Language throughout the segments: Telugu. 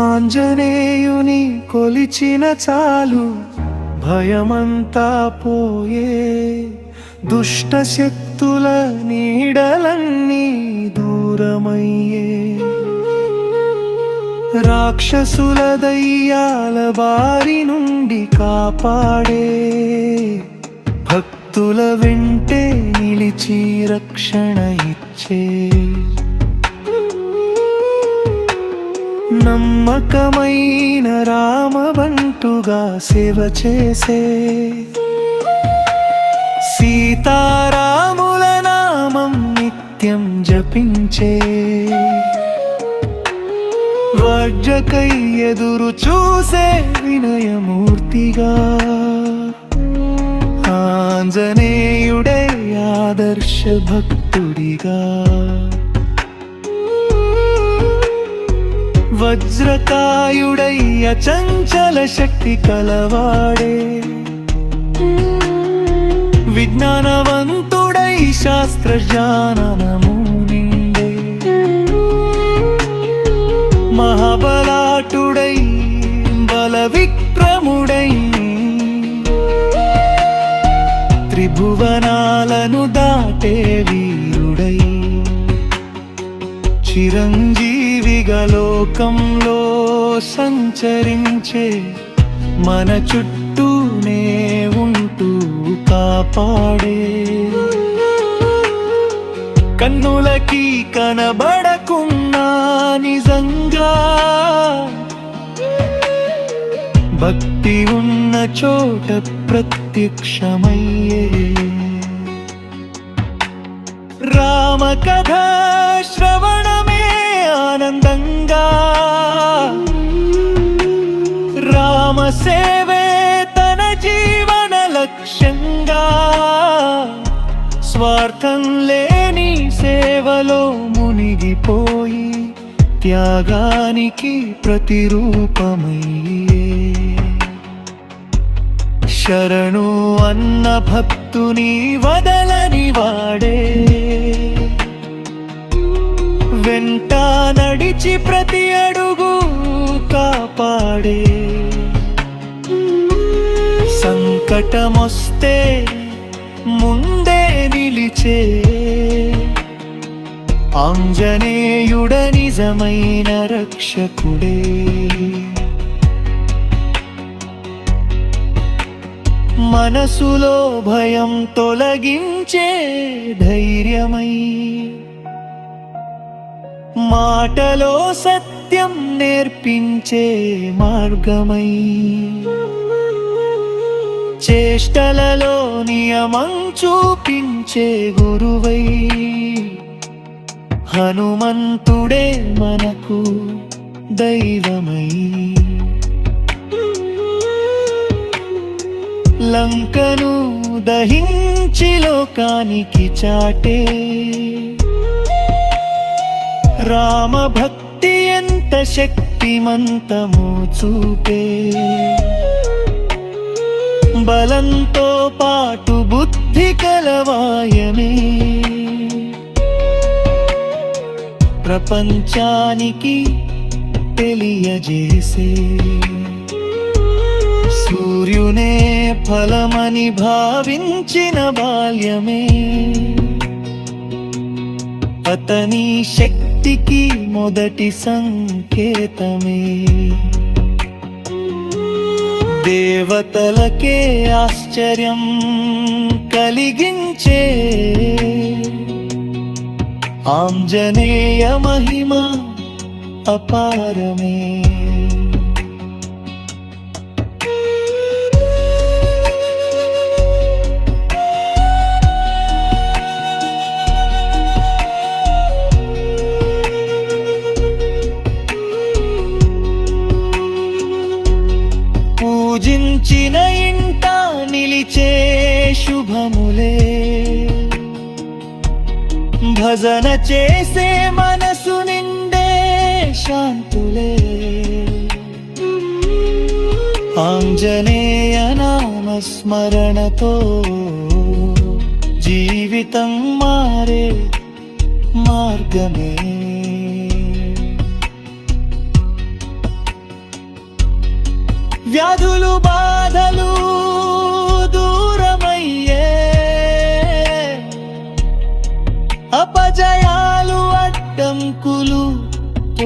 ఆంజనేయుని కొలిచిన చాలు భయమంతా పోయే దుష్ట శక్తుల నీడలన్నీ దూరమయ్యే రాక్షసుల దయ్యాల బారి నుండి కాపాడే భక్తుల వెంటే నిలిచి రక్షణ ఇచ్చే. నమ్మకమైన రామబంటుగా సేవ చేసే. సీతారాముల నామం నిత్యం జపించే. వజ్రకై ఎదురు చూసే వినయమూర్తిగా. ఆంజనేయుడే ఆదర్శ భక్తుడిగా వజ్రకాయుడై అచంచల శక్తి కలవాడే విజ్ఞానవంతుడై శాస్త్ర జ్ఞానము నిండే మహాబలాటుడై దాటే వీరుడై చిరంజీవిగా లోకంలో సంచరించే మన చుట్టూనే ఉంటూ కాపాడే. కన్నులకి కనబడకున్నా నిజంగా భక్తి ఉన్న చోట ప్రత్యక్షమయ్యే. రామ కథ శ్రవణమే ఆనందంగా. రామ సేవే తన జీవన లక్ష్యంగా. స్వార్థం లేని సేవలో మునిగిపోయి త్యాగానికి ప్రతిరూపమయ్యే. శరణు అన్న భక్తుని వదలని వాడే నడిచి ప్రతి అడుగు కాపాడే. సంకటమొస్తే ముందే నిలిచే. ఆంజనేయుడ నిజమైన రక్షకుడే. మనసులో భయం తొలగించే ధైర్యమై మాటలో సత్యం నేర్పించే మార్గమై. చేష్టలలో నియమం చూపించే గురువై. హనుమంతుడే మనకు దైవమై. లంకను దహించి లోకానికి చాటే. రామ భక్తి ఎంత శక్తిమంతము చూపే. బలంతో పాటు బుద్ధి కలవాయమే. ప్రపంచానికి తెలియజేసే. సూర్యునే ఫలమని భావించిన బాల్యమే. అతని శక్తికి మొదటి సంకేతమే. దేవతలకే ఆశ్చర్యం కలిగించే ఆంజనేయ మహిమ అపారమే. శుభములే భజన చేసే మనసు నిండే శాంతులే ఆంజనేయ నామస్మరణతో జీవితం మారే మార్గమే వ్యాధు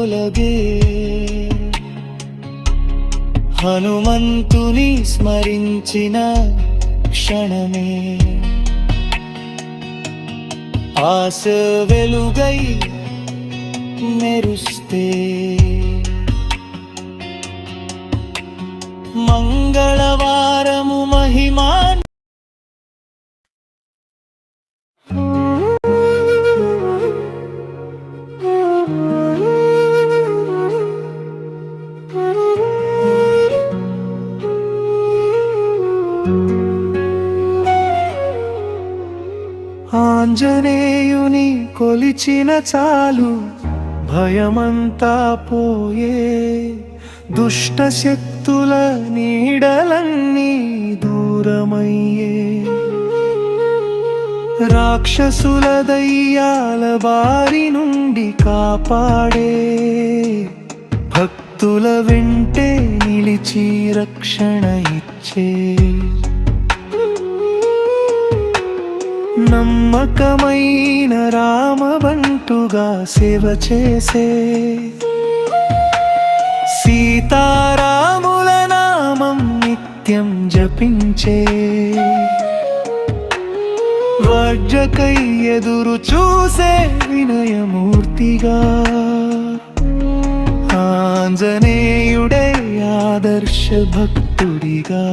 తొలగే. హనుమంతుని స్మరించిన క్షణమే. ఆశ వెలుగై మెరుస్తే. మంగళవారము మహిమా ఆంజనేయుని కొలిచిన చాలు భయమంతా పోయే దుష్ట శక్తుల నీడలన్నీ దూరమయ్యే రాక్షసుల దయ్యాల బారి నుండి కాపాడే భక్తుల వెంటే నిలిచి రక్షణ ఇచ్చే నమ్మకమైన రామబంటుగా సేవ చేసే సీతారాముల నామం నిత్యం జపించే వజ్రకై ఎదురు చూసే వినయమూర్తిగా ఆంజనేయుడే ఆదర్శ భక్తుడిగా.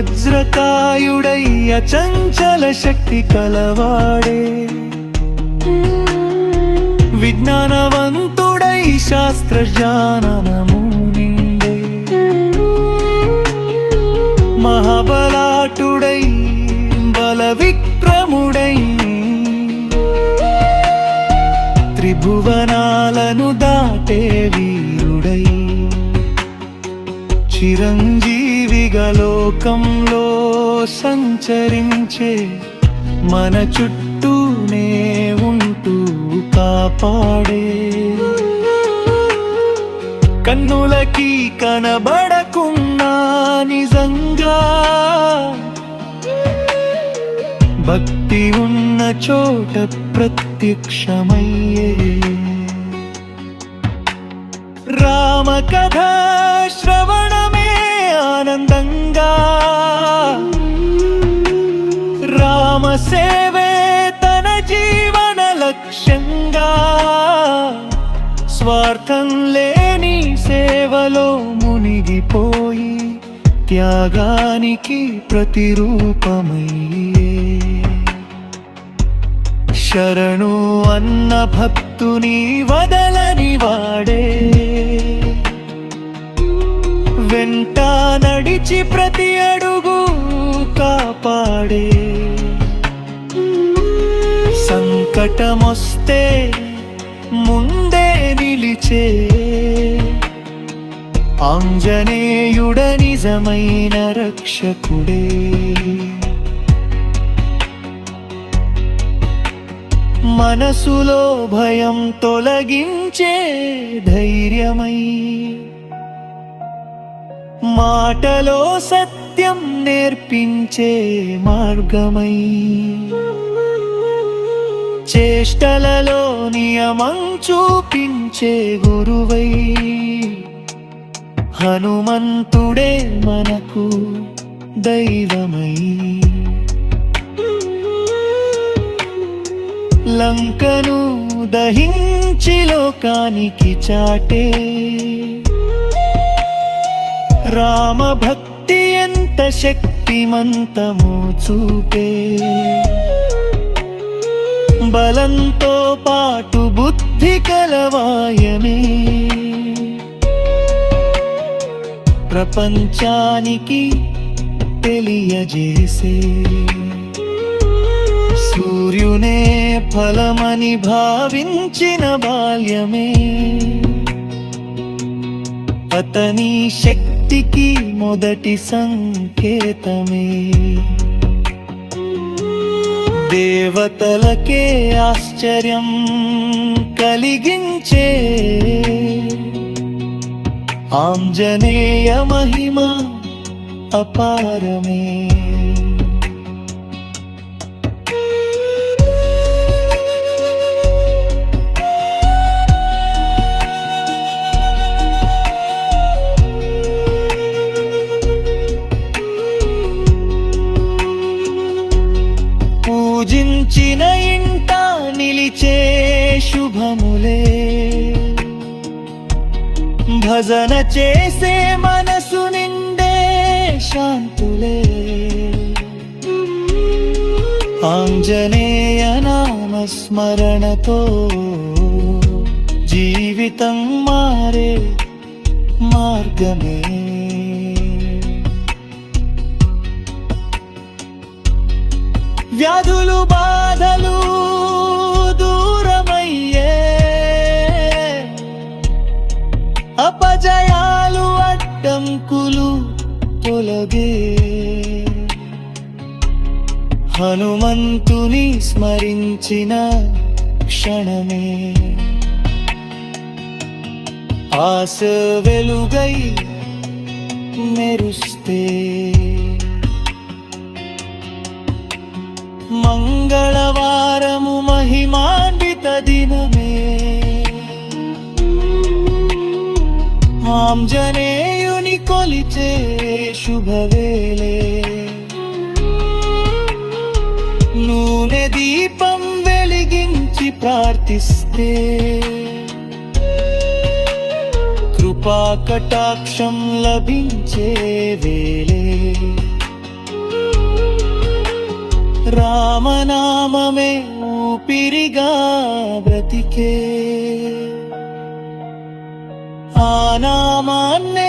వజ్రకాయుడయ్య చంచల శక్తి కలవాడే. విజ్ఞానవంతుడై శాస్త్ర జ్ఞానము నిండే మహాబలాటుడై బల విక్రముడై త్రిభువనాలను దాటే వీరుడై. చిరంగ లోకంలో సంచరించే మన చుట్టూనే ఉంటూ కాపాడే. కన్నులకి కనబడకున్నా నిజంగా భక్తి ఉన్న చోట ప్రత్యక్షమయ్యే. రామకథ శ్రవణమే ఆనంద సేవే తన జీవన లక్ష్యంగా. స్వార్థం లేని సేవలో మునిగిపోయి త్యాగానికి ప్రతిరూపమయ్యే. శరణు అన్న భక్తుని వదలని వాడే. వెంట నడిచి ప్రతి అడుగు కాపాడే. సంకటమొస్తే ముందే నిలిచే ఆంజనేయుడ నిజమైన రక్షకుడే. మనసులో భయం తొలగించే ధైర్యమై మాటలో సత్యం నేర్పించే మార్గమై చేష్టలలో నియమం చూపించే గురువై. హనుమంతుడే మనకు దైవమై. లంకను దహించి లోకానికి చాటే. రామభక్తి ఎంత శక్తిమంతమో చూపే. బలంతో పాటు బుద్ధి కలవాయమే. ప్రపంచానికి తెలియజేసే. సూర్యునే ఫలమని భావించిన బాల్యమే. అతని శక్తికి మొదటి సంకేతమే. దేవతలకే ఆశ్చర్యం కలిగించే ఆంజనేయ మహిమ అపారమే. భజన చేసే మనసు నిండే శాంతులే. ఆంజనేయ నామస్మరణతో జీవితం మారే మార్గమే. వ్యాధులు బాధలు అడ్డంకులు తొలగే హనుమంతుని స్మరించిన క్షణమే. ఆశ వెలుగై మెరుస్తే. మంగళవారము మహిమాన్విత దినమే. ఆంజనే కొలిచే శుభవేలే నూనె దీపం వెలిగించి ప్రార్థిస్తే. కృపా కటాక్షం లభించే వేలే రామనామమే ఊపిరిగా బ్రతికే. ఆ నామాన్నే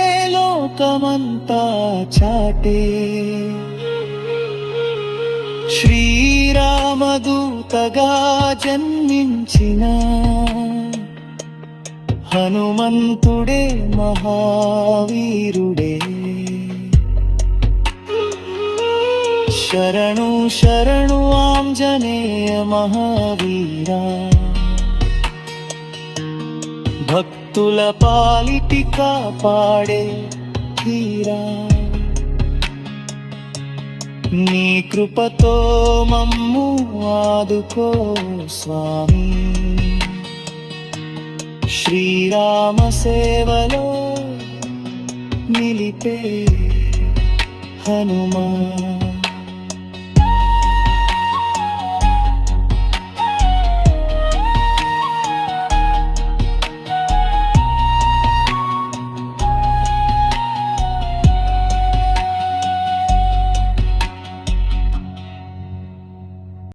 లోకమంతా చాటే. శ్రీరామదూతగా జన్మించిన హనుమంతుడే మహావీరుడే. శరణు శరణు ఆంజనేయ మహావీరా. భక్తుల పాలిటి కాపాడే తీరా. నీ కృపతో మమ్ము ఆదుకో స్వామి. శ్రీరామ సేవలో నిలిపే హనుమా.